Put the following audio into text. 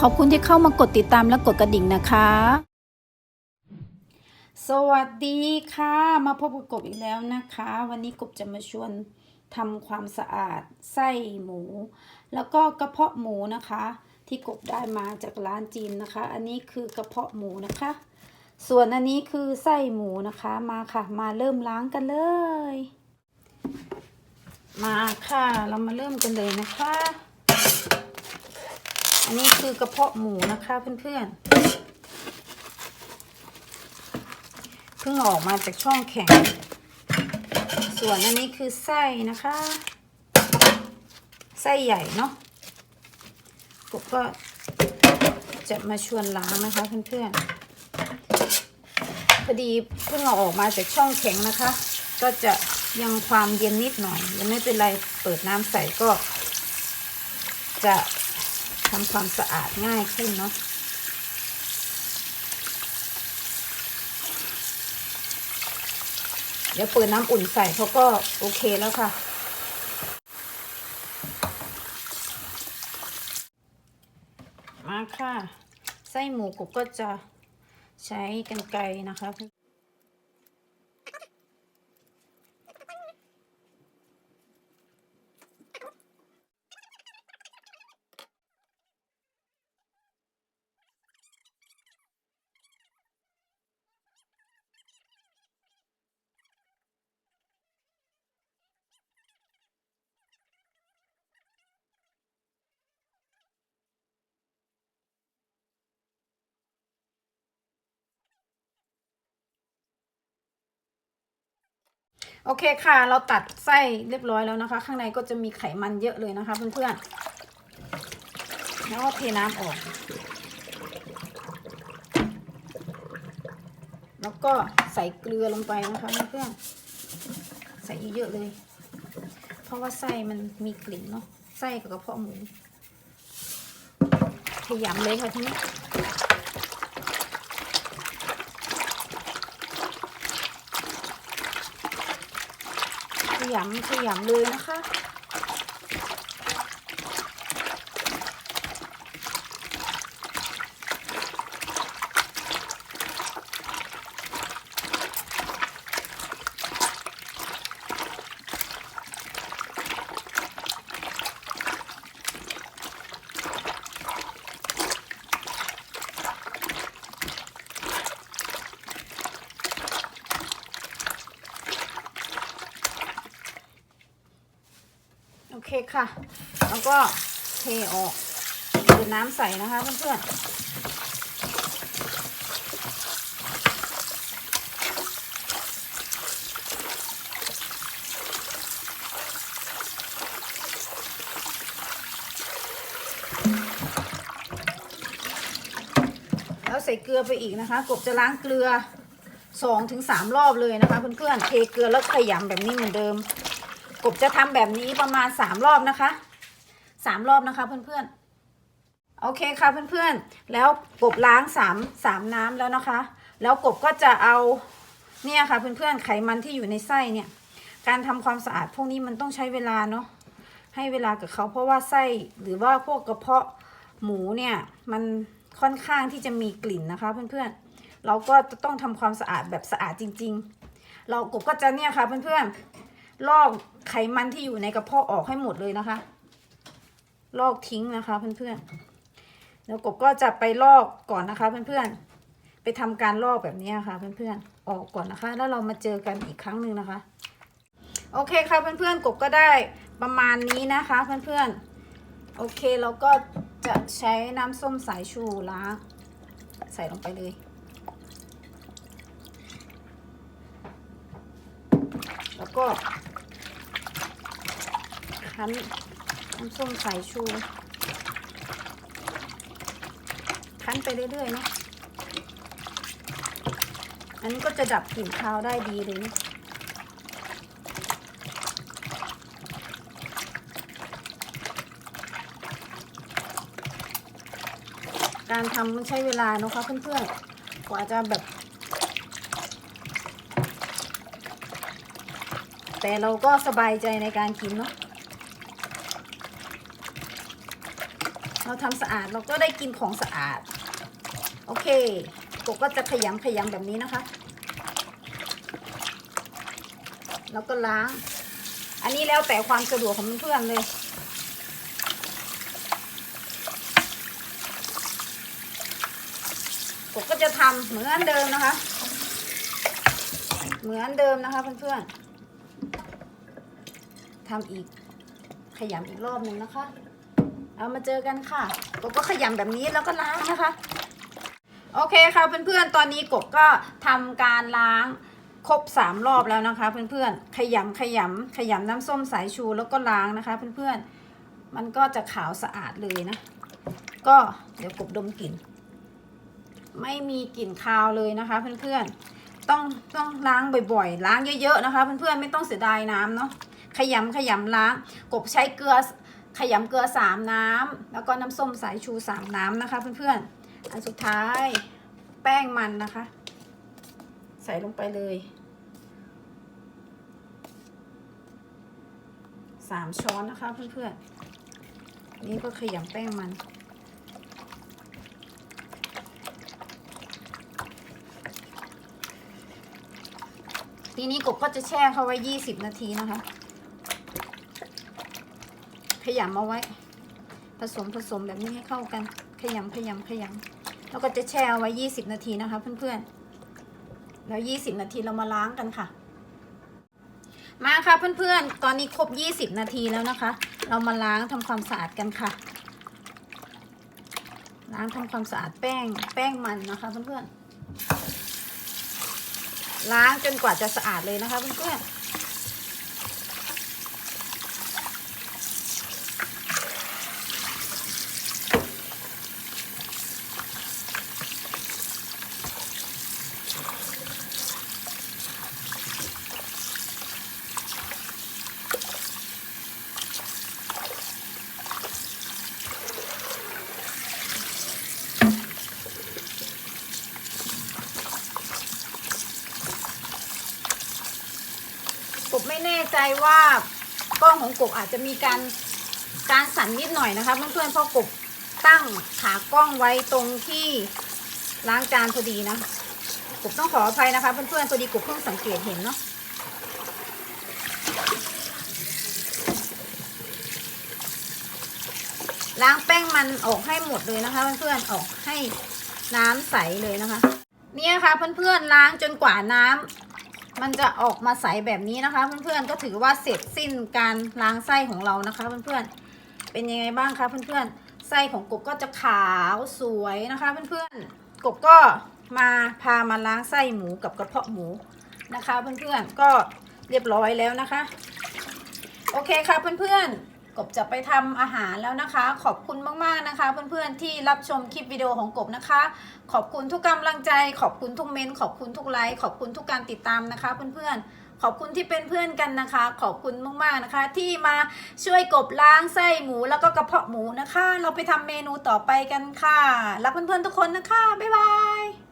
ขอบคุณที่เข้ามากดติดตามและกดกระดิ่งนะคะ สวัสดีค่ะ มาพบกับกบอีกแล้วนะคะ วันนี้กบจะมาชวนทำความสะอาดไส้หมู แล้วก็กระเพาะหมูนะคะ ที่กบได้มาจากร้านจีนนะคะ อันนี้คือกระเพาะหมูนะคะ ส่วนอันนี้คือไส้หมูนะคะมาค่ะ มาเริ่มล้างกันเลย มาค่ะ เรามาเริ่มกันเลยนะคะ อันนี้คือกระเพาะหมูนะคะเพื่อนๆ เพิ่งออกมาจากช่องแข็ง ส่วนอันนี้คือไส้นะคะ ไส้ใหญ่เนาะกบก็จะมาชวนล้างนะคะเพื่อนๆ พอดีเพิ่งเอาออกมาจากช่องแข็งนะคะ ก็จะยังความเย็นนิดหน่อย ยังไม่เป็นไร เปิดน้ำใส่ก็จะ ทำความสะอาดง่ายขึ้นเนาะเดี๋ยวเปิดน้ำอุ่นใส่เขาก็โอเคแล้วค่ะ มาค่ะ ไส้หมูกบก็จะใช้กันไกรนะคะ โอเคค่ะ เราตัดไส้เรียบร้อยแล้วนะคะ ข้างในก็จะมีไขมันเยอะเลยนะคะเพื่อนๆแล้วก็เทน้ำออก แล้วก็ใส่เกลือลงไปนะคะเพื่อนๆใส่เยอะๆเลย เพราะว่าไส้มันมีกลิ่นเนาะไส้กับกระเพาะหมูขยำเลยค่ะทีนี้ ยำขยำเลยนะคะ โอเคค่ะ แล้วก็เทออกเปิดน้ำใส่นะคะเพื่อนๆแล้วใส่เกลือไปอีกนะคะ กบจะล้างเกลือสองถึงสามรอบเลยนะคะเพื่อนๆเทเกลือแล้วขยำแบบนี้เหมือนเดิม กบจะทำแบบนี้ประมาณสามรอบนะคะสามรอบนะคะเพื่อนๆ โอเคค่ะเพื่อนๆ แล้วกบล้างสามสามน้ำแล้วนะคะ แล้วกบก็จะเอาเนี่ยค่ะเพื่อนๆ ไขมันที่อยู่ในไส้เนี่ย การทำความสะอาดพวกนี้มันต้องใช้เวลาเนาะ ให้เวลากับเขาเพราะว่าไส้หรือว่าพวกกระเพาะหมูเนี่ยมันค่อนข้างที่จะมีกลิ่นนะคะเพื่อนๆ เราก็จะต้องทำความสะอาดแบบสะอาดจริง ๆ เรากบก็จะเนี่ยค่ะเพื่อนๆ ลอกไขมันที่อยู่ในกระเพาะออกให้หมดเลยนะคะ ลอกทิ้งนะคะเพื่อนๆแล้วกบก็จะไปลอกก่อนนะคะเพื่อนๆไปทำการลอกแบบนี้ค่ะเพื่อนๆออกก่อนนะคะ แล้วเรามาเจอกันอีกครั้งหนึ่งนะคะ โอเคค่ะเพื่อนๆกบก็ได้ประมาณนี้นะคะเพื่อนๆโอเคเราก็จะใช้น้ำส้มสายชูล้างใส่ลงไปเลยแล้วก็ คั้นน้ำส้มสายชูคั้นไปเรื่อยๆนะอันนี้ก็จะดับกลิ่นคาวได้ดีเลยนะการทำมันใช้เวลานะคะเพื่อนๆ กว่าจะแบบ แต่เราก็สบายใจในการกินเนาะ เรา เราทำสะอาดเราก็ได้กินของสะอาด โอเคกบก็จะขยำขยำแบบนี้นะคะ แล้วก็ล้าง อันนี้แล้วแต่ความสะดวกของเพื่อนเลยกบก็จะทำเหมือนเดิมนะคะ เหมือนเดิมนะคะเพื่อนๆทำอีกขยำอีกรอบหนึ่งนะคะ เอามาเจอกันค่ะกบก็ขยำแบบนี้แล้วก็ล้างนะคะ โอเคค่ะเพื่อนๆ ตอนนี้กบก็ทำการล้างครบสามรอบแล้วนะคะ เพื่อนๆ ขยำขยำขยำน้ำส้มสายชูแล้วก็ล้างนะคะ เพื่อนๆ มันก็จะขาวสะอาดเลยนะ ก็เดี๋ยวกบดมกลิ่น ไม่มีกลิ่นคาวเลยนะคะ เพื่อนๆ ต้องต้องล้างบ่อยๆ ล้างเยอะๆนะคะ เพื่อนๆ ไม่ต้องเสียดายน้ำเนาะ ขยำขยำล้าง กบใช้เกลือ ขยำเกลือสามน้ำ แล้วก็น้ำส้มสายชูสามน้ำนะคะ เพื่อนๆ อันสุดท้ายแป้งมันนะคะ ใส่ลงไปเลยสามช้อนนะคะเพื่อนๆ นี่ก็ขยำแป้งมัน ทีนี้กบก็จะแช่เขาไว้ 20 นาทีนะคะ ขยำเอาไว้ ผสมผสมแบบนี้ให้เข้ากัน ขยำขยำขยำแล้วก็จะแช่เอาไว้ 20 นาทีนะคะเพื่อนๆ แล้ว 20 นาทีเรามาล้างกันค่ะ มาค่ะเพื่อนๆ ตอนนี้ครบ 20 นาทีแล้วนะคะ เรามาล้างทำความสะอาดกันค่ะ ล้างทำความสะอาดแป้งแป้งมันนะคะเพื่อนๆ ล้างจนกว่าจะสะอาดเลยนะคะเพื่อนๆ แน่ใจว่ากล้องของกบอาจจะมีการการสั่นนิดหน่อยนะคะเพื่อนๆเพราะกบตั้งขากล้องไว้ตรงที่ล้างจานพอดีนะกบต้องขออภัยนะคะเพื่อนๆพอดีกบเพิ่งสังเกตเห็นเนาะล้างแป้งมันออกให้หมดเลยนะคะ เพื่อนๆออกให้น้ำใสเลยนะคะ เนี่ยค่ะเพื่อนๆล้างจนกว่าน้ำ มันจะออกมาใสแบบนี้นะคะ เพื่อนๆก็ถือว่าเสร็จสิ้นการล้างไส้ของเรานะคะ เพื่อนๆเป็นยังไงบ้างคะเพื่อนๆไส้ของกบก็จะขาวสวยนะคะ เพื่อนๆกบก็มาพามาล้างไส้หมูกับกระเพาะหมูนะคะ เพื่อนๆก็เรียบร้อยแล้วนะคะ โอเคค่ะเพื่อนๆ กบจะไปทำอาหารแล้วนะคะ ขอบคุณมากๆนะคะ เพื่อนๆที่รับชมคลิปวิดีโอของกบนะคะ ขอบคุณทุกกำลังใจ ขอบคุณทุกเมนขอบคุณทุกไลค์ขอบคุณทุกการติดตามนะคะ เพื่อนๆ ขอบคุณที่เป็นเพื่อนกันนะคะ ขอบคุณมากๆนะคะ ที่มาช่วยกบล้างไส้หมูแล้วก็กระเพาะหมูนะคะ เราไปทำเมนูต่อไปกันค่ะ รักเพื่อนๆทุกคนนะคะบ๊ายบาย